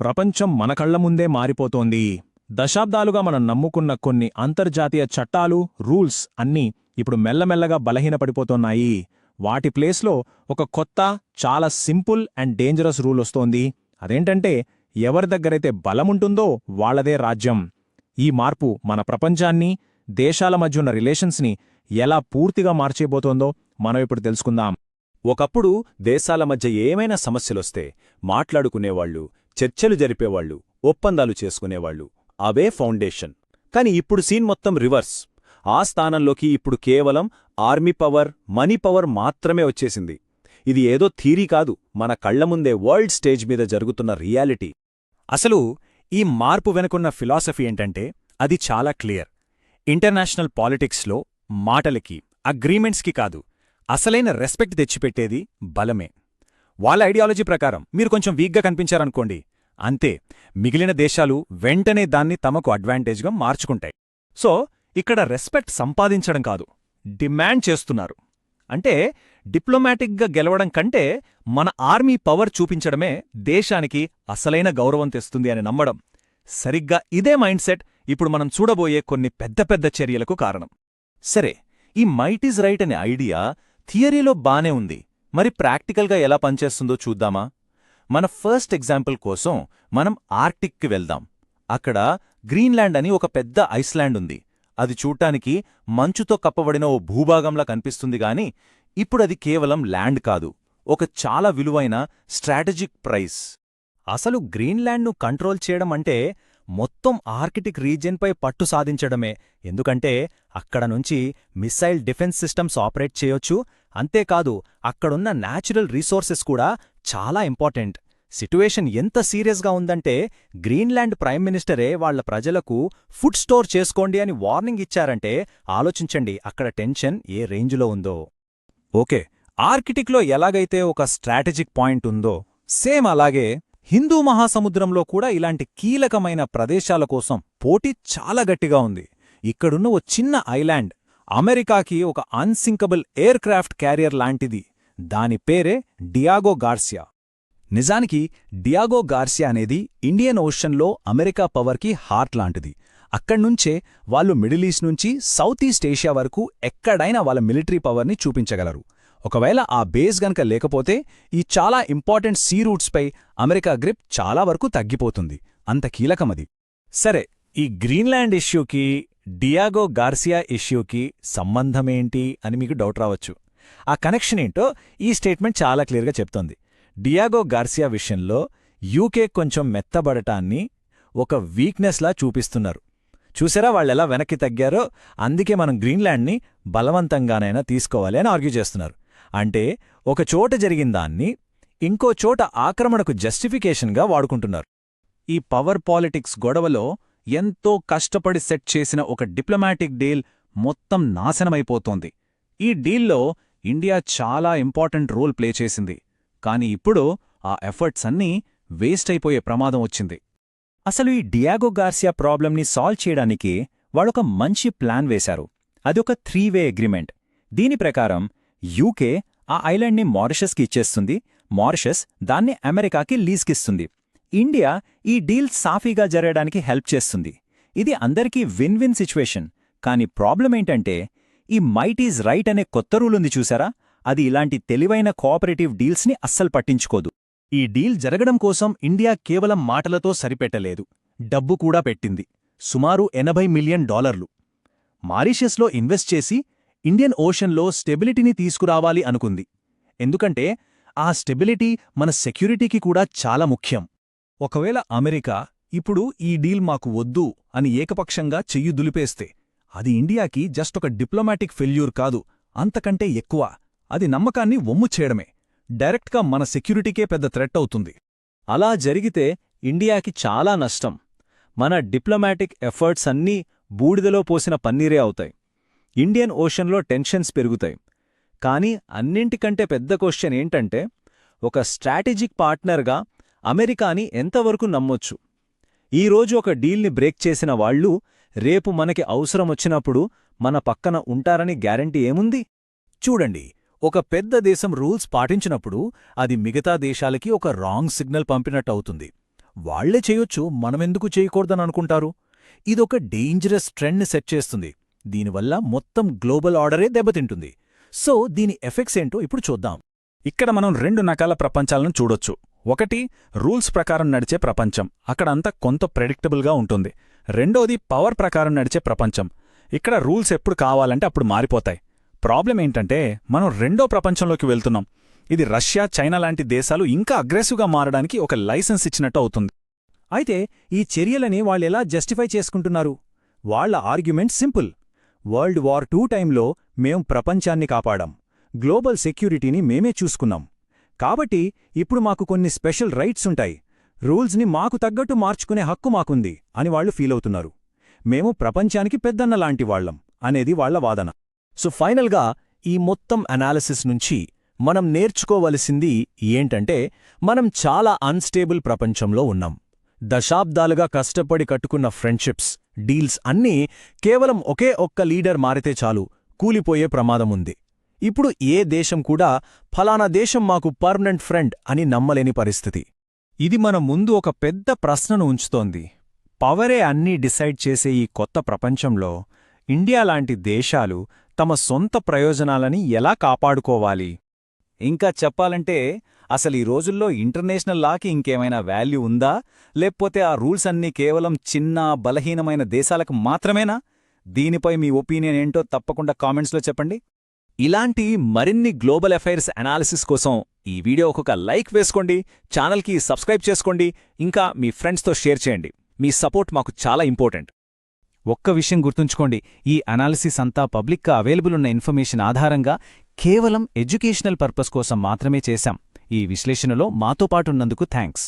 ప్రపంచం మన కళ్ళ ముందే మారిపోతోంది. దశాబ్దాలుగా మనం నమ్ముకున్న కొన్ని అంతర్జాతీయ చట్టాలు రూల్స్ అన్నీ ఇప్పుడు మెల్లమెల్లగా బలహీనపడిపోతున్నాయి. వాటి ప్లేస్లో ఒక కొత్త చాలా సింపుల్ అండ్ డేంజరస్ రూల్ వస్తోంది. అదేంటంటే ఎవరి దగ్గరైతే బలముంటుందో వాళ్ళదే రాజ్యం. ఈ మార్పు మన ప్రపంచాన్ని దేశాల మధ్య ఉన్న రిలేషన్స్ని ఎలా పూర్తిగా మార్చేయబోతోందో మనం ఇప్పుడు తెలుసుకుందాం. ఒకప్పుడు దేశాల మధ్య ఏమైనా సమస్యలొస్తే మాట్లాడుకునేవాళ్ళు చర్చలు జరిపేవాళ్ళు ఒప్పందాలు చేసుకునేవాళ్ళు అవే ఫౌండేషన్. కాని ఇప్పుడు సీన్ మొత్తం రివర్స్. ఆ స్థానంలోకి ఇప్పుడు కేవలం ఆర్మీ పవర్ మనీ పవర్ మాత్రమే వచ్చేసింది. ఇది ఏదో థీరీ కాదు. మన కళ్ళ ముందే వరల్డ్ స్టేజ్ మీద జరుగుతున్న రియాలిటీ. అసలు ఈ మార్పు వెనుకున్న ఫిలాసఫీ ఏంటంటే అది చాలా క్లియర్. ఇంటర్నేషనల్ పాలిటిక్స్లో మాటలకి అగ్రీమెంట్స్కి కాదు. అసలైన రెస్పెక్ట్ తెచ్చిపెట్టేది బలమే. వాళ్ళ ఐడియాలజీ ప్రకారం మీరు కొంచెం వీక్గా కనిపించారనుకోండి. అంతే మిగిలిన దేశాలు వెంటనే దాన్ని తమకు అడ్వాంటేజ్గా మార్చుకుంటాయి. సో ఇక్కడ రెస్పెక్ట్ సంపాదించడం కాదు డిమాండ్ చేస్తున్నారు. అంటే డిప్లొమాటిక్గా గెలవడం కంటే మన ఆర్మీ పవర్ చూపించడమే దేశానికి అసలైన గౌరవం తెస్తుంది అని నమ్మడం. సరిగ్గా ఇదే మైండ్సెట్ ఇప్పుడు మనం చూడబోయే కొన్ని పెద్ద పెద్ద చర్యలకు కారణం. సరే ఈ మైట్ ఈజ్ రైట్ అనే ఐడియా థియరీలో బానే ఉంది. మరి ప్రాక్టికల్గా ఎలా పనిచేస్తుందో చూద్దామా? మన ఫస్ట్ ఎగ్జాంపుల్ కోసం మనం ఆర్టిక్కి వెళ్దాం. అక్కడ గ్రీన్లాండ్ అని ఒక పెద్ద ఐస్లాండ్ ఉంది. అది చూడటానికి మంచుతో కప్పబడిన ఓ భూభాగంలా కనిపిస్తుంది గాని ఇప్పుడది కేవలం ల్యాండ్ కాదు. ఒక చాలా విలువైన స్ట్రాటజిక్ ప్రైస్. అసలు గ్రీన్లాండ్ను కంట్రోల్ చేయడం అంటే మొత్తం ఆర్కిటిక్ రీజియన్పై పట్టు సాధించడమే. ఎందుకంటే అక్కడ నుంచి మిస్సైల్ డిఫెన్స్ సిస్టమ్స్ ఆపరేట్ చేయొచ్చు అంతేకాదు అక్కడున్న న్యాచురల్ రీసోర్సెస్ కూడా చాలా ఇంపార్టెంట్. సిట్యుయేషన్ ఎంత సీరియస్గా ఉందంటే గ్రీన్లాండ్ ప్రైమ్ మినిస్టరే వాళ్ళ ప్రజలకు ఫుడ్ స్టోర్ చేసుకోండి అని వార్నింగ్ ఇచ్చారంటే ఆలోచించండి అక్కడ టెన్షన్ ఏ రేంజ్లో ఉందో. ఓకే ఆర్కిటిక్లో ఎలాగైతే ఒక స్ట్రాటజిక్ పాయింట్ ఉందో సేమ్ అలాగే హిందూ మహాసముద్రంలో కూడా ఇలాంటి కీలకమైన ప్రదేశాల కోసం పోటీ చాలా గట్టిగా ఉంది. ఇక్కడున్న ఓ చిన్న ఐలాండ్ అమెరికాకి ఒక అన్సింకబుల్ ఎయిర్ క్రాఫ్ట్ క్యారియర్ లాంటిది. దాని పేరే డియాగో గార్సియా. నిజానికి డియాగో గార్సియా అనేది ఇండియన్ ఓషన్లో అమెరికా పవర్కి హార్ట్ లాంటిది. అక్కడ్నుంచే వాళ్ళు మిడిల్ ఈస్ట్ నుంచి సౌత్ ఈస్ట్ ఏషియా వరకు ఎక్కడైనా వాళ్ళ మిలిటరీ పవర్ని చూపించగలరు. ఒకవేళ ఆ బేస్ గనక లేకపోతే ఈ చాలా ఇంపార్టెంట్ సీ రూట్స్పై అమెరికా గ్రిప్ చాలా వరకు తగ్గిపోతుంది. అంత కీలకమది. సరే ఈ గ్రీన్లాండ్ ఇష్యూకి డియాగో గార్సియా ఇష్యూకి సంబంధమేంటి అని మీకు డౌట్ రావచ్చు. ఆ కనెక్షన్ ఏంటో ఈ స్టేట్మెంట్ చాలా క్లియర్గా చెప్తోంది. డియాగో గార్సియా విషయంలో యూకే కొంచెం మెత్తబడటాన్ని ఒక వీక్నెస్లా చూపిస్తున్నారు. చూసారా వాళ్ళెలా వెనక్కి తగ్గారో? అందుకే మనం గ్రీన్లాండ్ని బలవంతంగానైనా తీసుకోవాలి అని ఆర్గ్యూ చేస్తున్నారు. అంటే ఒక చోట జరిగిన దాన్ని ఇంకో చోట ఆక్రమణకు జస్టిఫికేషన్గా వాడుకుంటున్నారు. ఈ పవర్ పాలిటిక్స్ గొడవలో ఎంతో కష్టపడి సెట్ చేసిన ఒక డిప్లొమాటిక్ డీల్ మొత్తం నాశనమైపోతోంది. ఈ డీల్లో ఇండియా చాలా ఇంపార్టెంట్ రోల్ ప్లే చేసింది. కాని ఇప్పుడు ఆ ఎఫర్ట్స్ అన్నీ వేస్ట్ అయిపోయే ప్రమాదం వచ్చింది. అసలు ఈ డియాగో గార్సియా ప్రాబ్లంని సాల్వ్ చేయడానికి వాళ్ళొక మంచి ప్లాన్ వేశారు. అదొక త్రీ వే అగ్రిమెంట్. దీని ప్రకారం యూకే ఆ ఐలాండ్ని మారిషస్కి ఇచ్చేస్తుంది. మారిషస్ దాన్ని అమెరికాకి లీజ్కిస్తుంది ఇండియా ఈ డీల్ సాఫీగా జరగడానికి హెల్ప్ చేస్తుంది. ఇది అందరికీ విన్ విన్ సిచ్యువేషన్. కాని ప్రాబ్లం ఏంటంటే ఈ మైట్ ఈజ్ రైట్ అనే కొత్త రూల్ ఉంది చూసారా? అది ఇలాంటి తెలివైన కోఆపరేటివ్ డీల్స్ని అస్సలు పట్టించుకోదు. ఈ డీల్ జరగడం కోసం ఇండియా కేవలం మాటలతో సరిపెట్టలేదు. డబ్బు కూడా పెట్టింది. సుమారు ఎనభై మిలియన్ డాలర్లు. మారిషస్లో ఇన్వెస్ట్ చేసి ఇండియన్ ఓషన్లో స్టెబిలిటీని తీసుకురావాలి అనుకుంది. ఎందుకంటే ఆ స్టెబిలిటీ మన సెక్యూరిటీకి కూడా చాలా ముఖ్యం. ఒకవేళ అమెరికా ఇప్పుడు ఈ డీల్ మాకు వద్దు అని ఏకపక్షంగా చెయ్యి దులిపేస్తే అది ఇండియాకి జస్ట్ ఒక డిప్లొమాటిక్ ఫెయిల్యూర్ కాదు అంతకంటే ఎక్కువ. అది నమ్మకాన్ని వమ్ము చేయడమే. డైరెక్ట్గా మన సెక్యూరిటీకే పెద్ద థ్రెట్ అవుతుంది. అలా జరిగితే ఇండియాకి చాలా నష్టం. మన డిప్లొమాటిక్ ఎఫర్ట్స్ అన్నీ బూడిదలో పోసిన పన్నీరే అవుతాయి. ఇండియన్ ఓషన్లో టెన్షన్స్ పెరుగుతాయి. కానీ అన్నింటికంటే పెద్ద క్వశ్చన్ ఏంటంటే ఒక స్ట్రాటజిక్ పార్ట్నర్గా అమెరికాని ఎంతవరకు నమ్మొచ్చు? ఈరోజు ఒక డీల్ని బ్రేక్ చేసిన వాళ్ళు రేపు మనకి అవసరమొచ్చినప్పుడు మన పక్కన ఉంటారని గ్యారంటీ ఏముంది? చూడండి ఒక పెద్ద దేశం రూల్స్ పాటించినప్పుడు అది మిగతా దేశాలకి ఒక రాంగ్ సిగ్నల్ పంపినట్టవుతుంది వాళ్ళే చేయొచ్చు మనమెందుకు చేయకూడదని అనుకుంటారు ఇదొక డేంజరస్ ట్రెండ్ని సెట్ చేస్తుంది. దీనివల్ల మొత్తం గ్లోబల్ ఆర్డరే దెబ్బతింటుంది. సో దీని ఎఫెక్ట్స్ ఏంటో ఇప్పుడు చూద్దాం. ఇక్కడ మనం రెండు రకాల ప్రపంచాలను చూడొచ్చు. ఒకటి రూల్స్ ప్రకారం నడిచే ప్రపంచం. అక్కడంతా కొంత ప్రెడిక్టబుల్గా ఉంటుంది. రెండోది పవర్ ప్రకారం నడిచే ప్రపంచం. ఇక్కడ రూల్స్ ఎప్పుడు కావాలంటే అప్పుడు మారిపోతాయి. ప్రాబ్లం ఏంటంటే మనం రెండో ప్రపంచంలోకి వెళ్తున్నాం. ఇది రష్యా చైనా లాంటి దేశాలు ఇంకా అగ్రెసివ్గా మారడానికి ఒక లైసెన్స్ ఇచ్చినట్టు అవుతుంది. అయితే ఈ చర్యలని వాళ్ళెలా జస్టిఫై చేసుకుంటున్నారు? వాళ్ళ argument simple. World war two టైంలో మేం ప్రపంచాన్ని కాపాడాం. గ్లోబల్ సెక్యూరిటీని మేమే చూసుకున్నాం. కాబట్టి ఇప్పుడు మాకు కొన్ని స్పెషల్ రైట్స్ ఉంటాయి. రూల్స్ని మాకు తగ్గట్టు మార్చుకునే హక్కు మాకుంది అని వాళ్ళు ఫీలవుతున్నారు మేము ప్రపంచానికి పెద్దన్న లాంటి వాళ్ళం అనేది వాళ్ళ వాదన. సో ఫైనల్గా ఈ మొత్తం అనాలిసిస్ నుంచి మనం నేర్చుకోవలసింది ఏంటంటే మనం చాలా అన్స్టేబుల్ ప్రపంచంలో ఉన్నాం. దశాబ్దాలుగా కష్టపడి కట్టుకున్న ఫ్రెండ్షిప్స్ డీల్స్ అన్నీ కేవలం ఒకే ఒక్క లీడర్ మారితే చాలు కూలిపోయే ప్రమాదముంది ఇప్పుడు ఏ దేశం కూడా ఫలానా దేశం మాకు పర్మనెంట్ ఫ్రెండ్ అని నమ్మలేని పరిస్థితి. ఇది మన ముందు ఒక పెద్ద ప్రశ్నను ఉంచుతోంది. పవరే అన్నీ డిసైడ్ చేసే ఈ కొత్త ప్రపంచంలో ఇండియా లాంటి దేశాలు తమ సొంత ప్రయోజనాలని ఎలా కాపాడుకోవాలి? ఇంకా చెప్పాలంటే అసలు ఈ రోజుల్లో ఇంటర్నేషనల్ లాకి ఇంకేమైనా వాల్యూ ఉందా? లేకపోతే ఆ రూల్స్ అన్నీ కేవలం చిన్న బలహీనమైన దేశాలకు మాత్రమేనా? దీనిపై మీ ఒపీనియన్ ఏంటో తప్పకుండా కామెంట్స్లో చెప్పండి. ఇలాంటి మరిన్ని గ్లోబల్ అఫైర్స్ అనాలిసిస్ కోసం ఈ వీడియో ఒక లైక్ వేసుకోండి ఛానల్కి సబ్స్క్రైబ్ చేసుకోండి ఇంకా మీ ఫ్రెండ్స్తో షేర్ చేయండి. మీ సపోర్ట్ మాకు చాలా ఇంపార్టెంట్. ఒక్క విషయం గుర్తుంచుకోండి ఈ అనాలిసిస్ అంతా పబ్లిక్గా అవైలబుల్ ఉన్న ఇన్ఫర్మేషన్ ఆధారంగా కేవలం ఎడ్యుకేషనల్ పర్పస్ కోసం మాత్రమే చేశాం. ఈ విశ్లేషణలో మాతో పాటున్నందుకు థ్యాంక్స్